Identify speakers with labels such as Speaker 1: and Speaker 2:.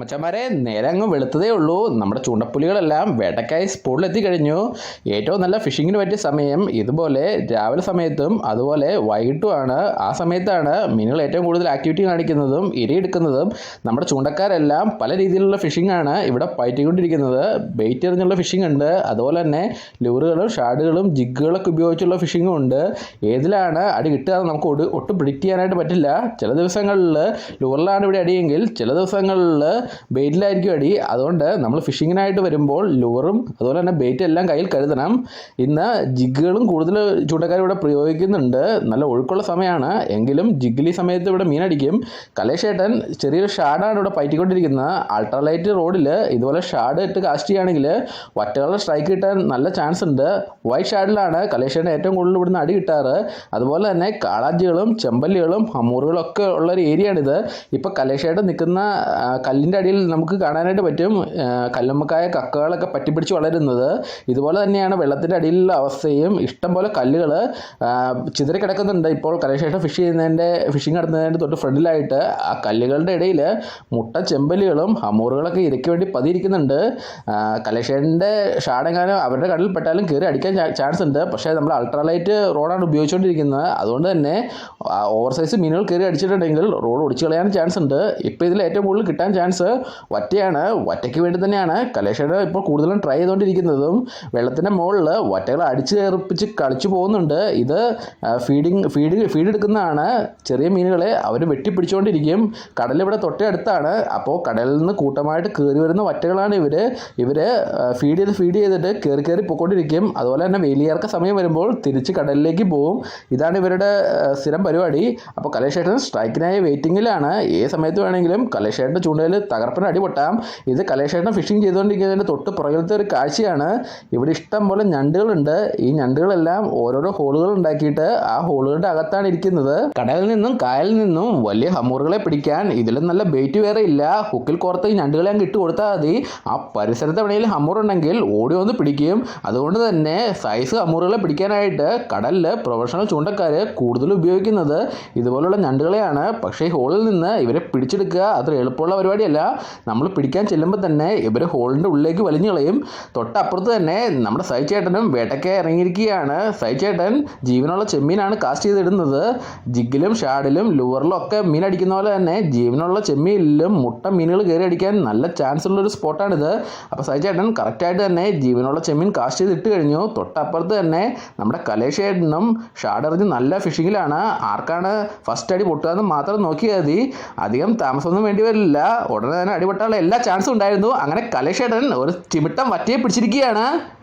Speaker 1: മച്ചന്മാരെ നേരെ അങ്ങ് വെളുത്തതേ ഉള്ളൂ. നമ്മുടെ ചൂണ്ടപ്പുലികളെല്ലാം വേട്ടക്കായി സ്പോട്ടിലെത്തി കഴിഞ്ഞു ഏറ്റവും നല്ല ഫിഷിങ്ങിന് പറ്റിയ സമയം ഇതുപോലെ രാവിലെ സമയത്തും അതുപോലെ വൈകിട്ടുമാണ് ആ സമയത്താണ് മീനുകൾ ഏറ്റവും കൂടുതൽ ആക്ടിവിറ്റി കാണിക്കുന്നതും ഇരയെടുക്കുന്നതും നമ്മുടെ ചൂണ്ടക്കാരെല്ലാം പല രീതിയിലുള്ള ഫിഷിംഗ് ആണ് ഇവിടെ പയറ്റിക്കൊണ്ടിരിക്കുന്നത്. ബെയ്റ്റ് എറിഞ്ഞുള്ള ഫിഷിംഗ് ഉണ്ട്. അതുപോലെ തന്നെ ലൂറുകളും ഷാഡുകളും ജിഗുകളൊക്കെ ഉപയോഗിച്ചുള്ള ഫിഷിങ്ങും ഉണ്ട്. ഏതിലാണ് അടി കിട്ടുക നമുക്ക് ഒട് ഒട്ടും പ്രിഡിക്റ്റ് ചെയ്യാനായിട്ട് പറ്റില്ല. ചില ദിവസങ്ങളിൽ ലൂറിലാണ് ഇവിടെ അടിയെങ്കിൽ ചില ദിവസങ്ങളിൽ ബെയ്റ്റിലായിരിക്കും അടി അതുകൊണ്ട് നമ്മൾ ഫിഷിങ്ങിനായിട്ട് വരുമ്പോൾ ലൂറും അതുപോലെ തന്നെ ബെയ്റ്റ് എല്ലാം കയ്യിൽ കരുതണം. ഇന്ന് ജിഗുകളും കൂടുതൽ ചൂണ്ടക്കാർ ഇവിടെ പ്രയോഗിക്കുന്നുണ്ട്. നല്ല ഒഴുക്കുള്ള സമയമാണ്. എങ്കിലും ജിഗ്ഗിലി സമയത്ത് ഇവിടെ മീനടിക്കും. കലേശേട്ടൻ ചെറിയൊരു ഷാഡാണ് ഇവിടെ പയറ്റിക്കൊണ്ടിരിക്കുന്നത്. അൾട്രാലൈറ്റ് റോഡിൽ ഇതുപോലെ ഷാഡ് ഇട്ട് കാസ്റ്റ് ചെയ്യുകയാണെങ്കിൽ വറ്റകളുടെ സ്ട്രൈക്ക് കിട്ടാൻ നല്ല ചാൻസ് ഉണ്ട്. വൈറ്റ് ഷാഡിലാണ് കലേശേട്ടൻ ഏറ്റവും കൂടുതൽ ഇവിടുന്ന് അടി കിട്ടാറ്. അതുപോലെ തന്നെ കാളാജികളും ചെമ്പല്ലികളും ഹമ്മൂറുകളും ഒക്കെ ഉള്ള ഒരു ഏരിയ ആണിത് ഇപ്പോൾ കലേശേട്ടൻ നിൽക്കുന്ന കല്ലിന്റെ അടിയിൽ നമുക്ക് കാണാനായിട്ട് പറ്റും. കല്ലുമ്മക്കായ കക്കകളൊക്കെ പറ്റിപ്പിടിച്ച് വളരുന്നത്. ഇതുപോലെ തന്നെയാണ് വെള്ളത്തിന്റെ അടിയിലുള്ള അവസ്ഥയും. ഇഷ്ടം പോലെ കല്ലുകൾ ചിതറി കിടക്കുന്നുണ്ട്. ഇപ്പോൾ കരശേഷം ഫിഷ് ചെയ്യുന്നതിന്റെ ഫിഷിംഗ് നടത്തുന്നതിന്റെ തൊട്ട് ഫ്രണ്ടിലായിട്ട് ആ കല്ലുകളുടെ ഇടയിൽ മുട്ട ചെമ്പലുകളും അമൂറുകളൊക്കെ ഇരയ്ക്ക് വേണ്ടി പതിയിരിക്കുന്നുണ്ട്. കലേഷേട്ടന്റെ ഷാടെങ്ങാനും അവരുടെ കടലിൽ പെട്ടാലും കയറി അടിക്കാൻ ചാൻസ് ഉണ്ട്. പക്ഷേ നമ്മൾ അൾട്രാലൈറ്റ് റോഡാണ് ഉപയോഗിച്ചുകൊണ്ടിരിക്കുന്നത്. അതുകൊണ്ട് തന്നെ ഓവർ സൈസ് മീനുകൾ കയറി അടിച്ചിട്ടുണ്ടെങ്കിൽ റോഡ് ഒടിച്ചു കളയാൻ ചാൻസ് ഉണ്ട്. ഇപ്പോൾ ഇതിൽ ഏറ്റവും കൂടുതൽ കിട്ടാൻ ചാൻസ് വറ്റയാണ്. വറ്റയ്ക്ക് വേണ്ടി തന്നെയാണ്. കലേഷയുടെ ഇപ്പോൾ കൂടുതലും ട്രൈ ചെയ്തുകൊണ്ടിരിക്കുന്നതും വെള്ളത്തിന്റെ മുകളിൽ വറ്റകൾ അടിച്ച് കയറിപ്പിച്ച് കളിച്ചു പോകുന്നുണ്ട്. ഇത് ഫീഡിങ് ഫീഡ് ഫീഡ് എടുക്കുന്നതാണ്. ചെറിയ മീനുകളെ അവർ വെട്ടിപ്പിടിച്ചുകൊണ്ടിരിക്കും കടലിവിടെ തൊട്ടടുത്താണ്. അപ്പോൾ കടലിൽ നിന്ന് കൂട്ടമായിട്ട് കയറി വരുന്ന വറ്റകളാണ് ഇവർ ഇവർ ഫീഡ് ചെയ്ത് ഫീഡ് ചെയ്തിട്ട് കയറി കയറി പോയിക്കൊണ്ടിരിക്കും അതുപോലെ തന്നെ വേലിയേർക്ക സമയം വരുമ്പോൾ തിരിച്ച് കടലിലേക്ക് പോകും. ഇതാണ് ഇവരുടെ സ്ഥിരം പരിപാടി. അപ്പോൾ കലേഷേട്ടൻ സ്ട്രൈക്കിനായി വെയിറ്റിങ്ങിലാണ് ഏത് സമയത്ത് വേണമെങ്കിലും കലേഷേട്ടന്റെ ചൂണ്ടയിൽ തകർപ്പന അടിപൊട്ടാം. ഇത് കലേഷേട്ടൻ ഫിഷിംഗ് ചെയ്തുകൊണ്ടിരിക്കുന്നതിന്റെ തൊട്ട് പുറകിലത്തെ ഒരു കാഴ്ചയാണ്. ഇവിടെ ഇഷ്ടം പോലെ ഞണ്ടുകളുണ്ട്. ഈ ഞണ്ടുകളെല്ലാം ഓരോരോ ഹോളുകൾ ഉണ്ടാക്കിയിട്ട് ആ ഹോളുകളുടെ അകത്താണ് ഇരിക്കുന്നത്. കടലിൽ നിന്നും കായലിൽ നിന്നും വലിയ ഹമ്മൂറുകളെ പിടിക്കാൻ ഇതിലും നല്ല ബെയ്റ്റ് വേറെ ഇല്ല. ഹുക്കിൽ കോർത്ത് ഈ ഞണ്ടുകളെ അങ്ങ് ഇട്ട് കൊടുത്താൽ മതി. ആ പരിസരത്ത് എവിടെയെങ്കിലും ഹമ്മൂറുണ്ടെങ്കിൽ ഓടി വന്ന് പിടിക്കും. അതുകൊണ്ട് തന്നെ സൈസ് ഹമ്മൂറുകളെ പിടിക്കാനായിട്ട് കടലിൽ പ്രൊഫഷണൽ ചൂണ്ടക്കാർ കൂടുതൽ ഉപയോഗിക്കുന്നത് ഇതുപോലുള്ള ഞണ്ടുകളെയാണ്. പക്ഷേ ഹോളിൽ നിന്ന് ഇവരെ പിടിച്ചെടുക്കുക അത്ര എളുപ്പമുള്ള പരിപാടിയല്ല. നമ്മൾ പിടിക്കാൻ ചെല്ലുമ്പോൾ തന്നെ ഇവർ ഹോളിന്റെ ഉള്ളിലേക്ക് വലിഞ്ഞു കളയും. തൊട്ടപ്പുറത്ത് തന്നെ നമ്മുടെ സൈചേട്ടനും വേട്ടയ്ക്ക് ഇറങ്ങിയിരിക്കുകയാണ്. സൈചേട്ടൻ ജീവനുള്ള ചെമ്മീനാണ് കാസ്റ്റ് ചെയ്തിടുന്നത്. ജിഗിലും ഷാഡിലും ലൂവറിലും ഒക്കെ മീൻ അടിക്കുന്ന പോലെ തന്നെ ജീവനുള്ള ചെമ്മീനിലും മുട്ട മീനുകൾ കയറി അടിക്കാൻ നല്ല ചാൻസ് ഉള്ളൊരു സ്പോട്ടാണിത് അപ്പോൾ സൈചേട്ടൻ കറക്റ്റായിട്ട് തന്നെ ജീവനുള്ള ചെമ്മീൻ കാസ്റ്റ് ചെയ്ത് ഇട്ട് കഴിഞ്ഞു. തൊട്ടപ്പുറത്ത് തന്നെ നമ്മുടെ കലേഷേട്ടനും ഷാഡറിഞ്ഞ് നല്ല ഫിഷിങ്ങിലാണ് ആർക്കാണ് ഫസ്റ്റ് അടി പൊട്ടുക എന്ന് മാത്രം നോക്കിയാൽ മതി. അധികം താമസമൊന്നും വേണ്ടി വരില്ല. തന്നെ അടിപൊട്ടാനുള്ള എല്ലാ ചാൻസും ഉണ്ടായിരുന്നു. അങ്ങനെ കലേഷേട്ടൻ ഒരു ചിമിട്ടം വറ്റിയെ പിടിച്ചിരിക്കുകയാണ്.